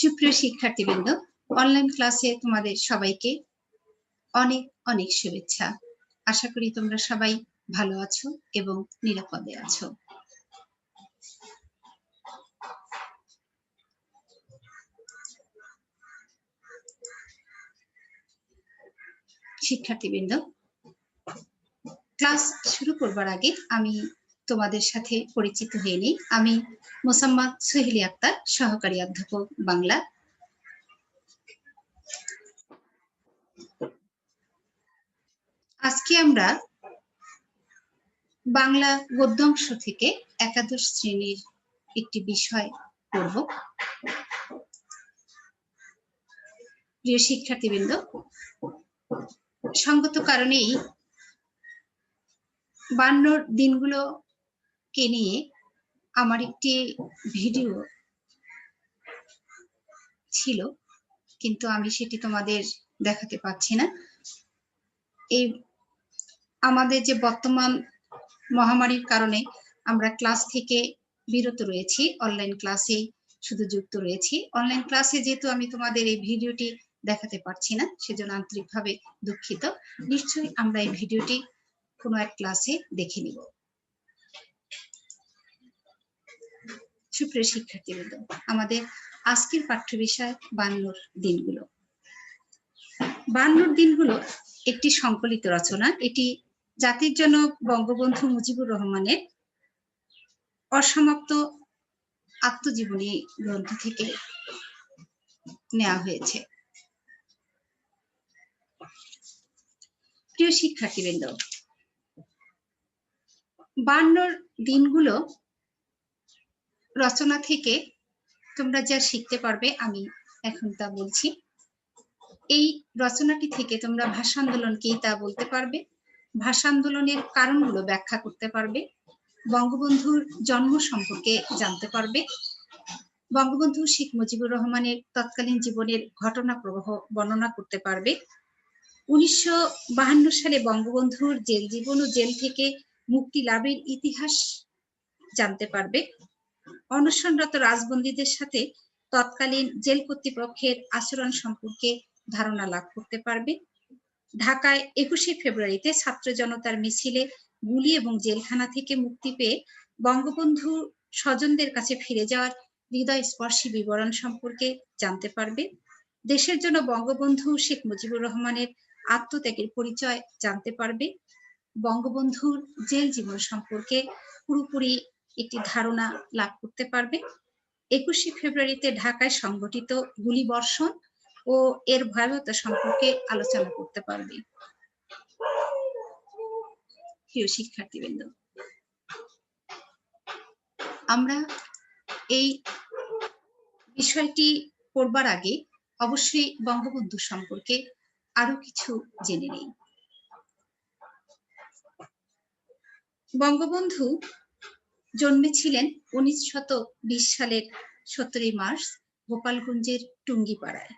সুপ্রিয় শিক্ষার্থীবৃন্দ অনলাইন ক্লাসে তোমাদের সবাইকে অনেক অনেক শুভেচ্ছা। আশা করি তোমরা সবাই ভালো আছো এবং নিরাপদে আছো। শিক্ষার্থীবৃন্দ ক্লাস শুরু করবার আগে আমি তোমাদের সাথে পরিচিত হয়ে আমি মোসাম্মদ সোহেলি আক্তার, সহকারী অধ্যাপক, বাংলা। আজকে আমরা বাংলা গদ্যাংশ থেকে একাদশ শ্রেণির একটি বিষয় পড়ব। প্রিয় শিক্ষার্থীবৃন্দ, সঙ্গত কারণেই বান্নর দিনগুলোকে নিয়ে আমার একটি ভিডিও ছিল, কিন্তু আমি সেটি তোমাদের দেখাতে পাচ্ছি না। এই আমাদের যে বর্তমান মহামারীর কারণে আমরা ক্লাস থেকে বিরত রয়েছি অনলাইন ক্লাসে শুধু যুক্ত রয়েছি। অনলাইন ক্লাসে যেহেতু আমি তোমাদের এই ভিডিওটি দেখাতে পারছি না, সেজন্য আন্তরিকভাবে দুঃখিত। নিশ্চয়ই আমরা এই ভিডিওটি কোনো এক ক্লাসে দেখে নিব। সুপ্রিয় শিক্ষার্থীবৃন্দ, আমাদের আজকের পাঠ্য বিষয় বান্নর দিনগুলো। বান্নর দিনগুলো একটি সংকলিত রচনা। এটি জাতির জনক বঙ্গবন্ধু মুজিবুর রহমানের অসমাপ্ত আত্মজীবনী গ্রন্থ থেকে নেওয়া হয়েছে। প্রিয় শিক্ষার্থীবৃন্দ, বান্নর দিনগুলো রচনা থেকে তোমরা যা শিখতে পারবে, আমি এখন তা বলছি। এই রচনাটি থেকে তোমরা ভাষা আন্দোলন কি তা বলতে পারবে। ভাষা আন্দোলনের কারণগুলো ব্যাখ্যা করতে পারবে। বঙ্গবন্ধুর জন্ম সম্পর্কে জানতে পারবে। বঙ্গবন্ধু শেখ মুজিবুর রহমানের তৎকালীন জীবনের ঘটনা প্রবাহ বর্ণনা করতে পারবে। উনিশশো সালে বঙ্গবন্ধুর জেল জীবন ও জেল থেকে মুক্তি লাভের ইতিহাস জানতে পারবে। অনশনরত রাজবন্দীদের সাথে তৎকালীন জেল কর্তৃপক্ষের আচরণ সম্পর্কে ধারণা লাভ করতে পারবে। ঢাকায় একুশে ফেব্রুয়ারিতে ছাত্র জনতার মিছিলে গুলি এবং জেলখানা থেকে মুক্তি পেয়ে বঙ্গবন্ধু স্বজনদের কাছে ফিরে যাওয়ার হৃদয় স্পর্শী বিবরণ সম্পর্কে জানতে পারবে। দেশের জন্য বঙ্গবন্ধু শেখ মুজিবুর রহমানের আত্মত্যাগের পরিচয় জানতে পারবে। বঙ্গবন্ধুর জেল জীবন সম্পর্কে পুরোপুরি একটি ধারণা লাভ করতে পারবে। একুশে ফেব্রুয়ারিতে ঢাকায় সংগঠিত গুলিবর্ষণ ও এর ভয়াবহতা সম্পর্কে আলোচনা করতে পারবে। প্রিয় শিক্ষার্থীবৃন্দ, আমরা এই বিষয়টি পড়বার আগে অবশ্যই বঙ্গবন্ধু সম্পর্কে আরও কিছু জেনে নেই। বঙ্গবন্ধু জন্মেছিলেন উনিশ শত বিশ সালের সতেরোই মার্চ, গোপালগঞ্জের টুঙ্গিপাড়ায়।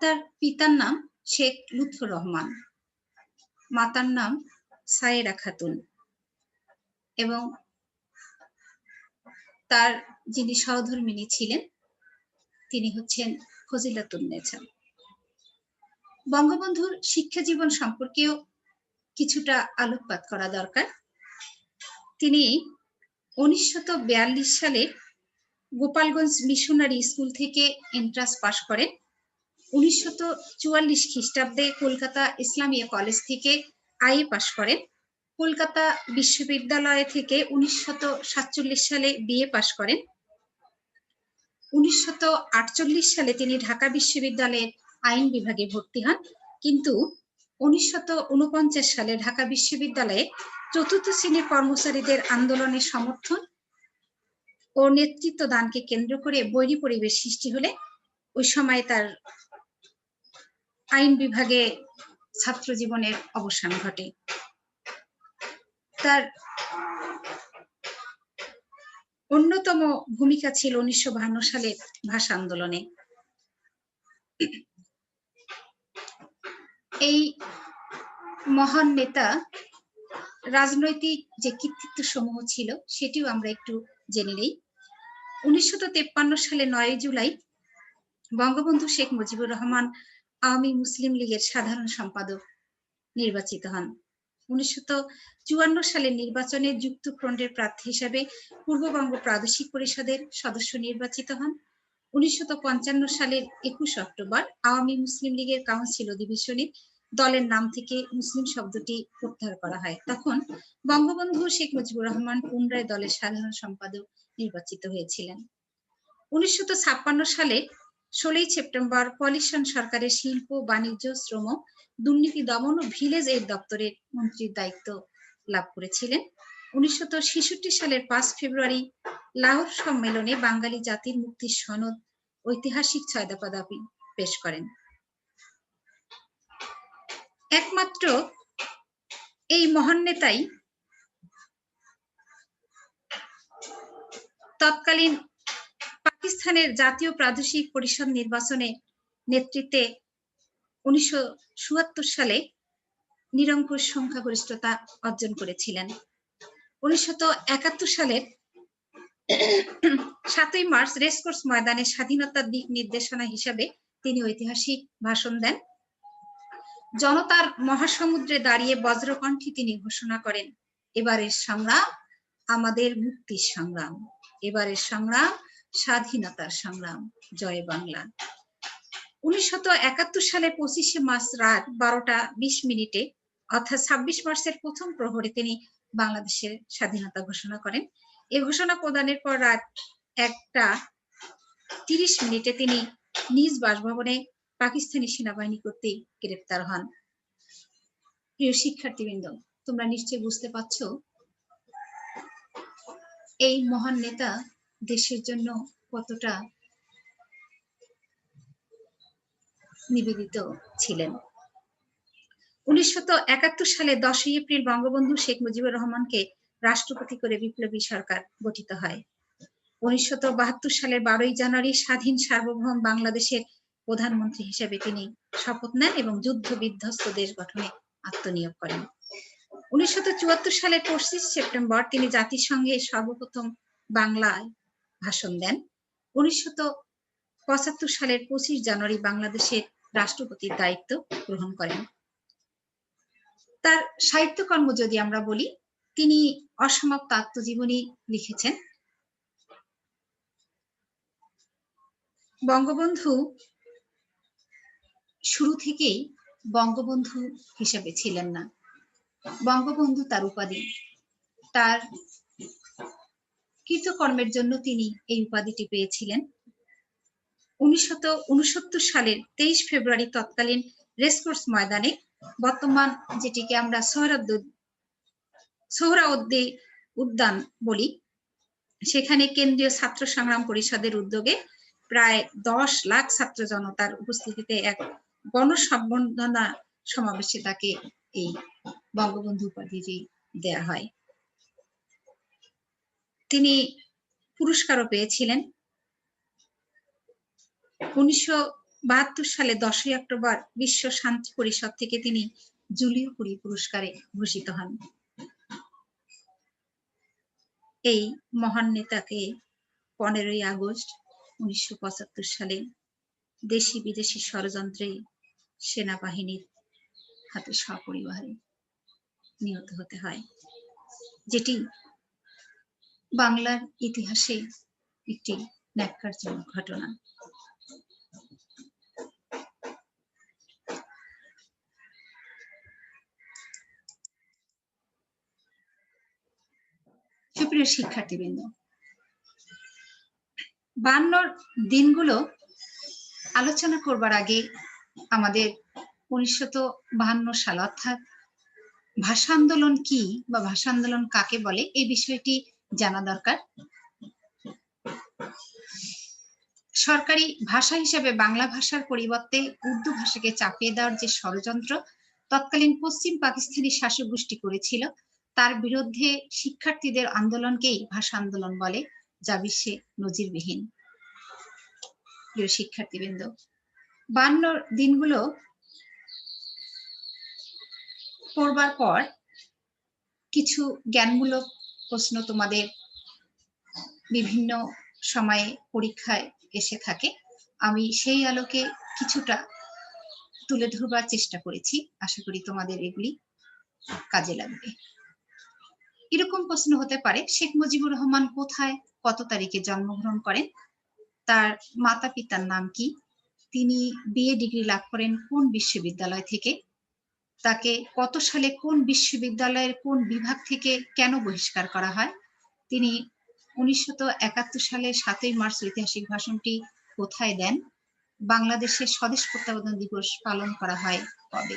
তার পিতার নাম শেখ লুৎফর রহমান, মাতার নাম সায়েরা খাতুন এবং তার যিনি সহধর্মিনী ছিলেন, তিনি হচ্ছেন ফজিলাতুন্নেছা বঙ্গবন্ধুর শিক্ষা জীবন সম্পর্কেও কিছুটা আলোকপাত করা দরকার। তিনি উনিশশত সালে গোপালগঞ্জ মিশনারি স্কুল থেকে এন্ট্রান্স পাশ করেন। চুয়াল্লিশ খ্রিস্টাব্দে কলকাতা ইসলামিয়া কলেজ থেকে আইএ পাশ করেন। কলকাতা বিশ্ববিদ্যালয় থেকে সাতচল্লিশ সালে বিএ পাশ করেন। আটচল্লিশ সালে তিনি ঢাকা বিশ্ববিদ্যালয়ের আইন বিভাগে ভর্তি হন। কিন্তু উনপঞ্চাশ সালে ঢাকা বিশ্ববিদ্যালয়ে চতুর্থ শ্রেণির কর্মচারীদের আন্দোলনের সমর্থন ও নেতৃত্ব দানকে কেন্দ্র করে বৈরী পরিবেশ সৃষ্টি হলে ওই সময় তার আইন বিভাগে ছাত্র জীবনের অবসান ঘটে। তার অন্যতম ভূমিকা ছিল উনিশশো সালে ভাষা আন্দোলনে। এই মহান নেতা রাজনৈতিক যে কৃতিত্ব সমূহ ছিল, সেটিও আমরা একটু জেনে নেই। উনিশশো সালে নয় জুলাই বঙ্গবন্ধু শেখ মুজিবুর রহমান আওয়ামী মুসলিম লীগের সাধারণ সম্পাদক নির্বাচিত হন। উনিশশো চুয়ান্ন সালের নির্বাচনে যুক্তফ্রন্টের প্রার্থী হিসাবে পূর্ববঙ্গ প্রাদেশিক পরিষদের সদস্য নির্বাচিত হন। উনিশশো সালের একুশ অক্টোবর আওয়ামী মুসলিম লীগের কাউন্সিল অধিবেশনে দলের নাম থেকে মুসলিম শব্দটি প্রত্যাহার করা হয়। তখন বঙ্গবন্ধু শেখ মুজিবুর রহমান পুনরায় দলের সাধারণ সম্পাদক নির্বাচিত হয়েছিলেন। উনিশশো সালে ষোলোই সেপ্টেম্বর পলিশন সরকারের শিল্প, বাণিজ্য, শ্রম, দুর্নীতি, দমন ও ভিলেজ এর দপ্তরের মন্ত্রীর দায়িত্ব লাভ করেছিলেন। উনিশশো সালের পাঁচ ফেব্রুয়ারি লাহোর সম্মেলনে বাঙালি জাতির মুক্তির সনদ ঐতিহাসিক ছয় দফা দাবি পেশ করেন। একমাত্র এই মহান নেতাই তৎকালীন পাকিস্তানের জাতীয় প্রাদেশিক পরিষদ নির্বাচনে নেতৃত্বে উনিশশো চুয়াত্তর সালে নিরঙ্কুশ সংখ্যাগরিষ্ঠতা অর্জন করেছিলেন। উনিশশো সালের সাতই মার্চ রেসকোর্স ময়দানে স্বাধীনতার দিক নির্দেশনা হিসাবে তিনি ঐতিহাসিক ভাষণ দেন। জনতার মহাসমুদ্রে দাঁড়িয়ে বজ্রকণ্ঠী তিনি ঘোষণা করেন, এবারের সংগ্রাম আমাদের মুক্তির সংগ্রাম। এবারের সংগ্রাম স্বাধীনতার সংগ্রাম। জয় বাংলা। উনিশশো সালে পঁচিশে মার্চ রাত বারোটা বিশ মিনিটে, অর্থাৎ ছাব্বিশ মার্চের প্রথম প্রহরে তিনি বাংলাদেশের স্বাধীনতা ঘোষণা করেন। এ ঘোষণা প্রদানের পর রাত একটা তিরিশ মিনিটে তিনি নিজ বাসভবনে পাকিস্তানি সেনাবাহিনী কর্তৃক গ্রেপ্তার হন। প্রিয় শিক্ষার্থীবৃন্দ, তোমরা নিশ্চয়ই বুঝতে পারছ, এই মহান নেতা দেশের জন্য কতটা নিবেদিত ছিলেন। উনিশশো সালে দশই এপ্রিল বঙ্গবন্ধু শেখ মুজিবুর রহমানকে রাষ্ট্রপতি করে বিপ্লবী সরকার গঠিত হয়। উনিশশো সালের বারোই জানুয়ারি স্বাধীন সার্বভৌম বাংলাদেশের প্রধানমন্ত্রী হিসেবে তিনি শপথ নেন এবং যুদ্ধ বিধ্বস্ত দেশ গঠনে আত্মনিয়োগ করেন। উনিশশো সালের পঁচিশ সেপ্টেম্বর তিনি জাতিসংঘে সর্বপ্রথম বাংলায় ভাষণ দেন। উনিশশো পঁচাত্তর সালের পঁচিশ জানুয়ারি বাংলাদেশের রাষ্ট্রপতির দায়িত্ব গ্রহণ করেন। তার সাহিত্যকর্ম যদি আমরা বলি, তিনি অসমাপ্ত আত্মজীবনী লিখেছেন। বঙ্গবন্ধু শুরু থেকেই বঙ্গবন্ধু হিসেবে ছিলেন না। বঙ্গবন্ধু তার উপাধি। তার কৃতকর্মের জন্য তিনি এই উপাধিটি পেয়েছিলেন। উনিশশো সালের তেইশ ফেব্রুয়ারি তৎকালীন রেসকোর্স ময়দানে বর্তমান যেটিকে আমরা সোহরাউদ্দি উদ্যান বলি, সেখানে কেন্দ্রীয় ছাত্র সংগ্রাম পরিষদের উদ্যোগে প্রায় দশ লাখ ছাত্র জনতার উপস্থিতিতে এক গণসম্বর্ধনা সমাবেশে তাকে এই বঙ্গবন্ধু উপাধিটি দেয়া হয়। তিনি পুরস্কারও পেয়েছিলেন। উনিশশো বাহাত্তর সালে দশই অক্টোবর বিশ্ব শান্তি পরিষদ থেকে তিনি জুলিও কুরি পুরস্কারে ভূষিত হন। এই মহান নেতাকে পনেরোই আগস্ট উনিশশো পঁচাত্তর সালে দেশি বিদেশি ষড়যন্ত্রে সেনাবাহিনীর হাতে সপরিবারে নিহত হতে হয়, যেটি বাংলার ইতিহাসে একটি ন্যাক্কারজনক ঘটনা। সুপ্রিয় শিক্ষার্থীবৃন্দ, বান্নর দিনগুলো আলোচনা করবার আগে আমাদের উনিশশত বাহান্ন সাল, অর্থাৎ ভাষা আন্দোলন কি বা ভাষা আন্দোলন কাকে বলে, এই বিষয়টি জানা দরকার। সরকারি ভাষা হিসেবে বাংলা ভাষার পরিবর্তে উর্দু ভাষাকে চাপিয়ে দেওয়ার যে ষড়যন্ত্র, তৎকালীন পশ্চিম পাকিস্তানি শাসক গোষ্ঠী করেছিল, তার বিরুদ্ধে শিক্ষার্থীদের আন্দোলনকেই ভাষা আন্দোলন বলে, যা বিশ্বে নজিরবিহীন। প্রিয় শিক্ষার্থীবৃন্দ বান্ন দিনগুলো পড়বার পর কিছু জ্ঞানমূলক প্রশ্ন তোমাদের বিভিন্ন সময়ে পরীক্ষায় এসে থাকে। আমি সেই আলোকে কিছুটা তুলে ধরবার চেষ্টা করেছি। আশা করি তোমাদের এগুলি কাজে লাগবে। এরকম প্রশ্ন হতে পারে, শেখ মুজিবুর রহমান কোথায়, কত তারিখে জন্মগ্রহণ করেন, তার মাতা পিতার নাম কি তিনি বিএ ডিগ্রি লাভ করেন কোন বিশ্ববিদ্যালয় থেকে? তাকে কত সালে কোন বিশ্ববিদ্যালয়ের কোন বিভাগ থেকে কেন বহিষ্কার করা হয়? তিনি উনিশশো একাত্তর সালে সাতই মার্চ ঐতিহাসিক ভাষণটি কোথায় দেন? বাংলাদেশের স্বদেশ প্রত্যাবর্তন দিবস পালন করা হয় কবে?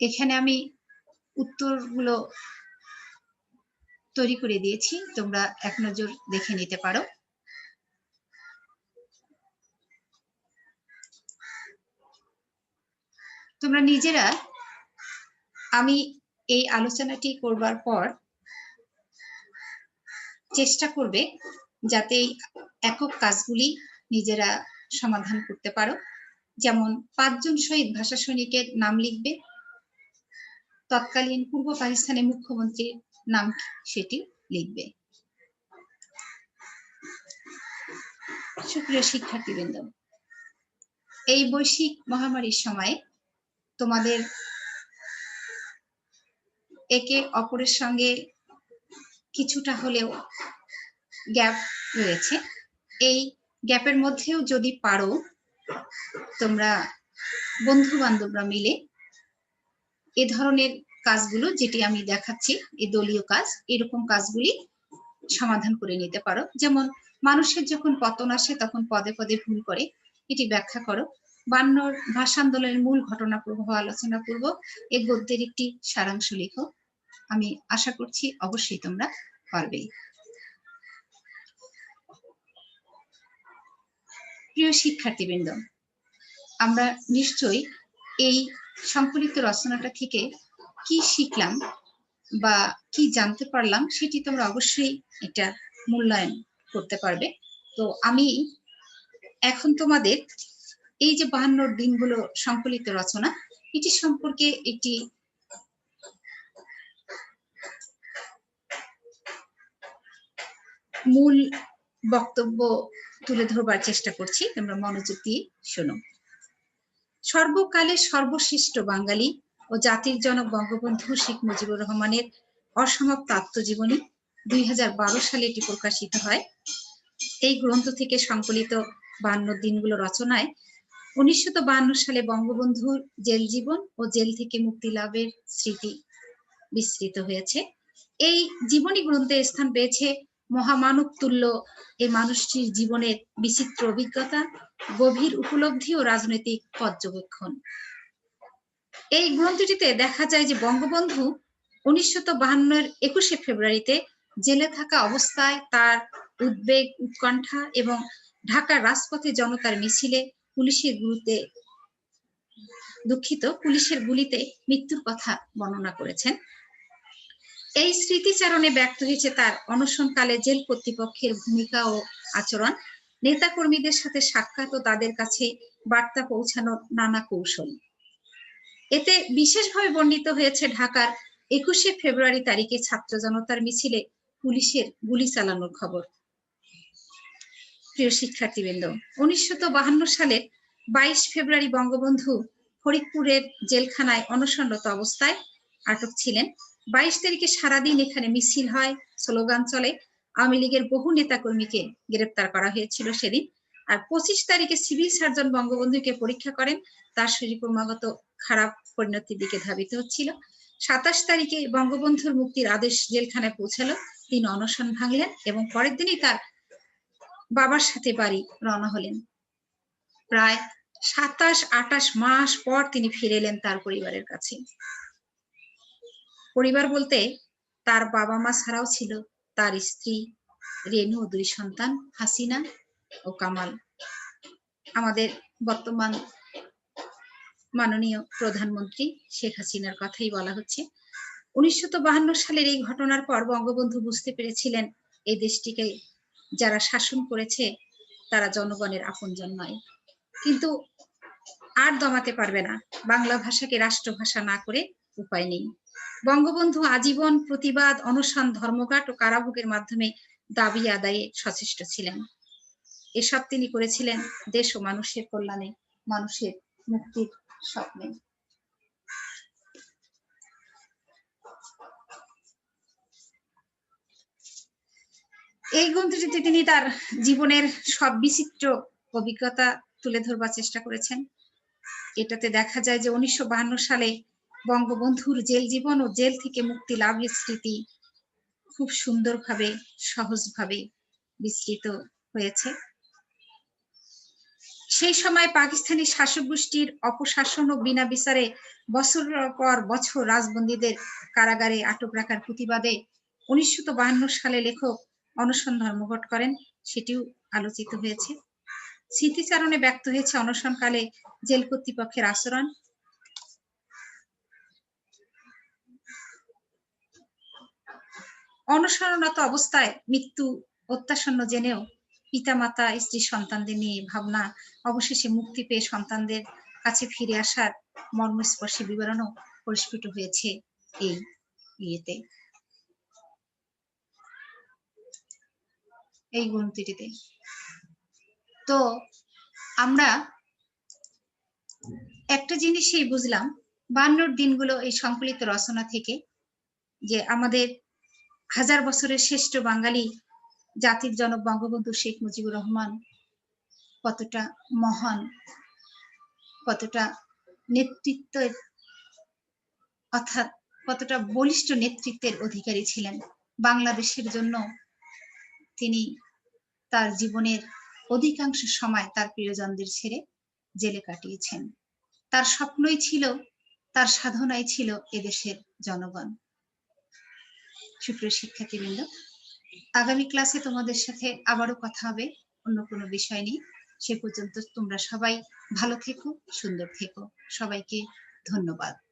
এখানে আমি উত্তরগুলো তৈরি করে দিয়েছি, তোমরা এক নজর দেখে নিতে পারো। তোমরা নিজেরা আমি এই আলোচনাটি করবার পর চেষ্টা করবে যাতে একক কাজগুলি নিজেরা সমাধান করতে পারো। যেমন পাঁচজন শহীদ ভাষা সৈনিকের নাম লিখবে। তৎকালীন পূর্ব পাকিস্তানের মুখ্যমন্ত্রীর নাম সেটি লিখবে। সুপ্রিয় শিক্ষার্থীবৃন্দ, এই বৈশ্বিক মহামারীর সময়ে তোমাদের একে অপরের সঙ্গে কিছুটা হলেও গ্যাপ রয়েছে। এই গ্যাপের মধ্যেও যদি পারো, তোমরা বন্ধু বান্ধবরা মিলে এ ধরনের কাজগুলো যেটি আমি দেখাচ্ছি এই দলীয় কাজ, এরকম কাজগুলি সমাধান করে নিতে পারো। যেমন মানুষের যখন পতন আসে, তখন পদে পদে ভুল করে, এটি ব্যাখ্যা করো। বান্নর ভাষা আন্দোলনের মূল ঘটনা প্রবাহ আলোচনা করব এই গদ্যের একটি সারাংশ লিখো। আমি আশা করছি অবশ্যই তোমরা পারবে। প্রিয় শিক্ষার্থীবৃন্দ, আমরা নিশ্চয়ই এই সংকলিত রচনাটা থেকে কি শিখলাম বা কি জানতে পারলাম সেটি তোমরা অবশ্যই এটা মূল্যায়ন করতে পারবে। তো আমি এখন তোমাদের এই যে বাহান্নর দিনগুলো সংকলিত রচনা, এটি সম্পর্কে একটি মূল বক্তব্য তুলে ধরবার চেষ্টা করছি। তোমরা মনোযোগ দিয়ে শোনো। সর্বকালে সর্বশ্রেষ্ঠ বাঙালি ও জাতির জনক বঙ্গবন্ধু শেখ মুজিবুর রহমানের অসমাপ্ত আত্মজীবনী দুই হাজার বারো সালে এটি প্রকাশিত হয়। এই গ্রন্থ থেকে সংকলিত বান্ন দিনগুলো রচনায় উনিশশো সালে বঙ্গবন্ধুর জেল জীবন ও জেল থেকে মুক্তি লাভের স্মৃতি বিস্তৃত হয়েছে। এই জীবনী গ্রন্থে স্থান পেয়েছে মহামানব তুল্য এই মানুষটির জীবনের বিচিত্র অভিজ্ঞতা, গভীর উপলব্ধি ও রাজনৈতিক পর্যবেক্ষণ। এই গ্রন্থটিতে দেখা যায় যে বঙ্গবন্ধু উনিশশো বাহান্নের একুশে ফেব্রুয়ারিতে জেলে থাকা অবস্থায় তার উদ্বেগ, উৎকণ্ঠা এবং ঢাকার রাজপথে জনতার মিছিলে পুলিশের গুলিতে দুঃখিত, পুলিশের গুলিতে মৃত্যুর কথা বর্ণনা করেছেন। এই স্মৃতিচারণে ব্যক্ত হয়েছে তার অনশনকালে জেল কর্তৃপক্ষের ভূমিকা ও আচরণ। নেতাকর্মীদের সাথে সাক্ষাৎ ও তাদের কাছে বার্তা পৌঁছানোর নানা কৌশল। এতে বিশেষভাবে বর্ণিত হয়েছে, ঢাকার একুশে ফেব্রুয়ারি তারিখে ছাত্র জনতার মিছিলে পুলিশের গুলি চালানোর খবর। প্রিয় শিক্ষার্থীবৃন্দ, উনিশশো সালের বাইশ ফেব্রুয়ারি বঙ্গবন্ধু ফরিদপুরের জেলখানায় অনশনরত অবস্থায় আটক ছিলেন। বাইশ তারিখে সারাদিন এখানে মিছিল হয়, স্লোগান চলে, আওয়ামী লীগের বহু নেতাকর্মীকে গ্রেপ্তার করা হয়েছিল সেদিন। আর পঁচিশ তারিখে সিভিল সার্জন বঙ্গবন্ধুকে পরীক্ষা করেন, তার শরীর ক্রমাগত খারাপ পরিণতির দিকে ধাবিত হচ্ছিল। সাতাশ তারিখে বঙ্গবন্ধুর মুক্তির আদেশ জেলখানায় পৌঁছালো, তিনি অনশন ভাঙলেন এবং পরের দিনই তার বাবার সাথে বাড়ি রওনা হলেন। প্রায় সাতাশ, আটাশ মাস পর তিনি ফিরে এলেন তার পরিবারের কাছে। পরিবার বলতে তার বাবা মা ছাড়াও ছিল তার স্ত্রী রেনু ও দুই সন্তান, হাসিনা ও কামাল। আমাদের বর্তমান মাননীয় প্রধানমন্ত্রী শেখ হাসিনার কথাই বলা হচ্ছে। উনিশশো সালের এই ঘটনার পর বঙ্গবন্ধু বুঝতে পেরেছিলেন এই দেশটিকে যারা শাসন করেছে, তারা জনগণের আপনজন নয়। কিন্তু আর দমাতে পারবে না। বাংলা ভাষাকে রাষ্ট্রভাষা না করে উপায় নেই। বঙ্গবন্ধু আজীবন প্রতিবাদ, অনশন, ধর্মঘাট ও কারাভোগের মাধ্যমে দাবি আদায়ে সচেষ্ট ছিলেন। এসব তিনি করেছিলেন দেশ ও মানুষের কল্যাণে, মানুষের মুক্তির স্বপ্নে। এই গ্রন্থটিতে তিনি তার জীবনের সব বিচিত্র অভিজ্ঞতা তুলে ধরবার চেষ্টা করেছেন, এটাতে দেখা যায় যে উনিশশো সালে বঙ্গবন্ধুর জেল জীবন ও জেল থেকে মুক্তি লাভের স্মৃতি খুব সুন্দরভাবে, সহজভাবে বিস্তৃত হয়েছে। সেই সময় পাকিস্তানি শাসক গোষ্ঠীর অপশাসন ও বিনা বিচারে বছর পর বছর রাজবন্দীদের কারাগারে আটক রাখার প্রতিবাদে উনিশশো সালে লেখক অনশন ধর্মঘট করেন, সেটিও আলোচিত হয়েছে। স্মৃতিচারণে ব্যক্ত হয়েছে অনশনকালে জেল কর্তৃপক্ষের আচরণ। অনশরণরত অবস্থায় মৃত্যু অত্যাসন্ন জেনেও পিতামাতা, স্ত্রী, সন্তানদের নিয়ে ভাবনা, অবশেষে মুক্তি পেয়ে সন্তানদের কাছে ফিরে আসার মর্মস্পর্শী বিবরণও পরিস্ফুট হয়েছে এই ইয়েতে। এই গ্রন্থটিতে। তো আমরা একটা জিনিসই বুঝলাম, বান্নর দিনগুলো এই সংকলিত রচনা থেকে, যে আমাদের হাজার বছরের শ্রেষ্ঠ বাঙালি জাতির জনক বঙ্গবন্ধু শেখ মুজিবুর রহমান কতটা মহান, কতটা নেতৃত্বের, অর্থাৎ কতটা বলিষ্ঠ নেতৃত্বের অধিকারী ছিলেন বাংলাদেশের জন্য তিনি তার জীবনের অধিকাংশ সময় তার প্রিয়জনদের ছেড়ে জেলে কাটিয়েছেন। তার স্বপ্নই ছিল, তার সাধনাই ছিল এদেশের জনগণ। সুপ্রিয় শিক্ষার্থীবৃন্দ, আগামী ক্লাসে তোমাদের সাথে আবারও কথা হবে, অন্য কোনো বিষয় নিয়ে। সে পর্যন্ত তোমরা সবাই ভালো থেকো, সুন্দর থেকো। সবাইকে ধন্যবাদ।